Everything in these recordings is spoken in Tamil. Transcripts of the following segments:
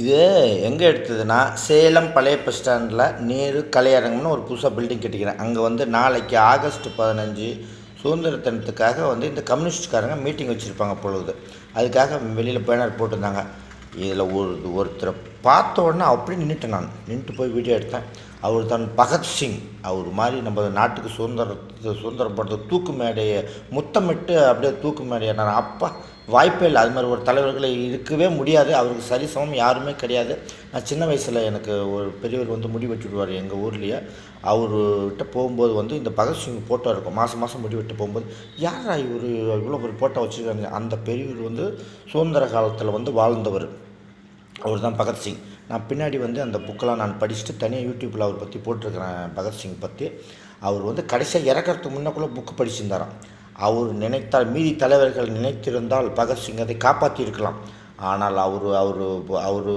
இது எங்கே எடுத்ததுன்னா சேலம் பழைய பஸ் ஸ்டாண்டில் நேரு கலையரங்கம்னு ஒரு புதுசாக பில்டிங் கட்டிக்கிறேன். அங்கே வந்து நாளைக்கு ஆகஸ்ட் பதினஞ்சு சுதந்திர தினத்துக்காக வந்து இந்த கம்யூனிஸ்ட்காரங்க மீட்டிங் வச்சுருப்பாங்க பொழுது. அதுக்காக வெளியில் பேனர் போட்டிருந்தாங்க. இதில் ஒரு ஒருத்தரை பார்த்த உடனே அப்படியே நின்றுட்டேன் நான். நின்றுட்டு போய் வீடியோ எடுத்தேன். அவர் தான் பகத்சிங் அவர் மாதிரி நம்ம நாட்டுக்கு சுதந்திரத்தை சுதந்திரம் படுத்த தூக்கு மேடையை முத்தமிட்டு அப்படியே தூக்கு மேடையை நான் அப்பா வாய்ப்பே இல்லை. அது மாதிரி ஒரு தலைவர்களை இருக்கவே முடியாது. அவருக்கு சரி சமம் யாருமே கிடையாது. நான் சின்ன வயசில் எனக்கு ஒரு பெரியவர் வந்து முடி வெட்டி விடுவார் எங்கள் ஊர்லேயே. அவர்கிட்ட போகும்போது வந்து இந்த பகத்சிங் ஃபோட்டோ இருக்கும். மாதம் மாதம் முடி வெட்டு போகும்போது யாரா இவர்? இவ்வளோ ஒரு ஃபோட்டோ வச்சுருக்காங்க அந்த பெரியவர் வந்து சுதந்திர காலத்தில் வந்து வாழ்ந்தவர். அவர் தான் பகத்சிங் நான் பின்னாடி வந்து அந்த புக்கெல்லாம் நான் படிச்சுட்டு தனியாக யூடியூப்பில் அவர் பற்றி போட்டிருக்கிறேன் பகத்சிங் பற்றி அவர் வந்து கடைசியாக இறக்கிறதுக்கு முன்னக்குள்ளே புக்கு படிச்சிருந்தாராம். அவர் நினைத்தால் மீதி தலைவர்கள் நினைத்திருந்தால் பகத்சிங் அதை காப்பாற்றியிருக்கலாம் ஆனால் அவர் அவர் அவர்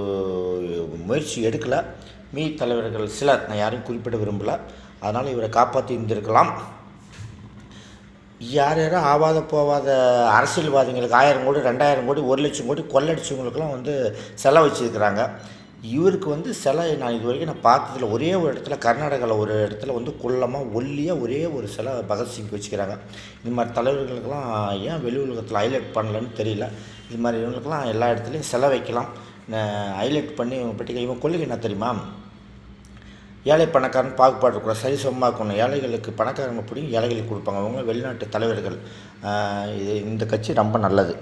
முயற்சி எடுக்கலை. மீதி தலைவர்கள் சிலர் நான் யாரையும் குறிப்பிட விரும்பலை. அதனால் இவரை காப்பாற்றி இருந்திருக்கலாம். யார் யாரும் ஆவாத போவாத அரசியல்வாதிகளுக்கு ஆயிரம் கோடி ரெண்டாயிரம் கோடி ஒரு லட்சம் கோடி கொள்ளடிச்சவங்களுக்கெல்லாம் வந்து செலவு வச்சுருக்கிறாங்க இவருக்கு வந்து சிலை நான் இது வரைக்கும் நான் பார்த்ததில் ஒரே ஒரு இடத்துல கர்நாடகாவில் ஒரு இடத்துல வந்து குள்ளமாக ஒல்லியாக ஒரே ஒரு சிலை பகத்சிங் வச்சுக்கிறாங்க. இந்த மாதிரி தலைவர்களுக்கெல்லாம் ஏன் வெளி உலகத்தில் ஹைலைட் பண்ணலன்னு தெரியல. இது மாதிரி இவங்களுக்கெல்லாம் எல்லா இடத்துலையும் சிலை வைக்கலாம். ஹைலைட் பண்ணி இவங்க பற்றி இவன் கொள்கை என்ன தெரியுமா? ஏழை பணக்காரன் பாகுபாடு கூட சரி சமமாக இருக்கணும் ஏழைகளுக்கு பணக்காரங்க பிடிக்கும் ஏழைகளுக்கு கொடுப்பாங்க. அவங்க வெளிநாட்டு தலைவர்கள் இது இந்த கட்சி ரொம்ப நல்லது.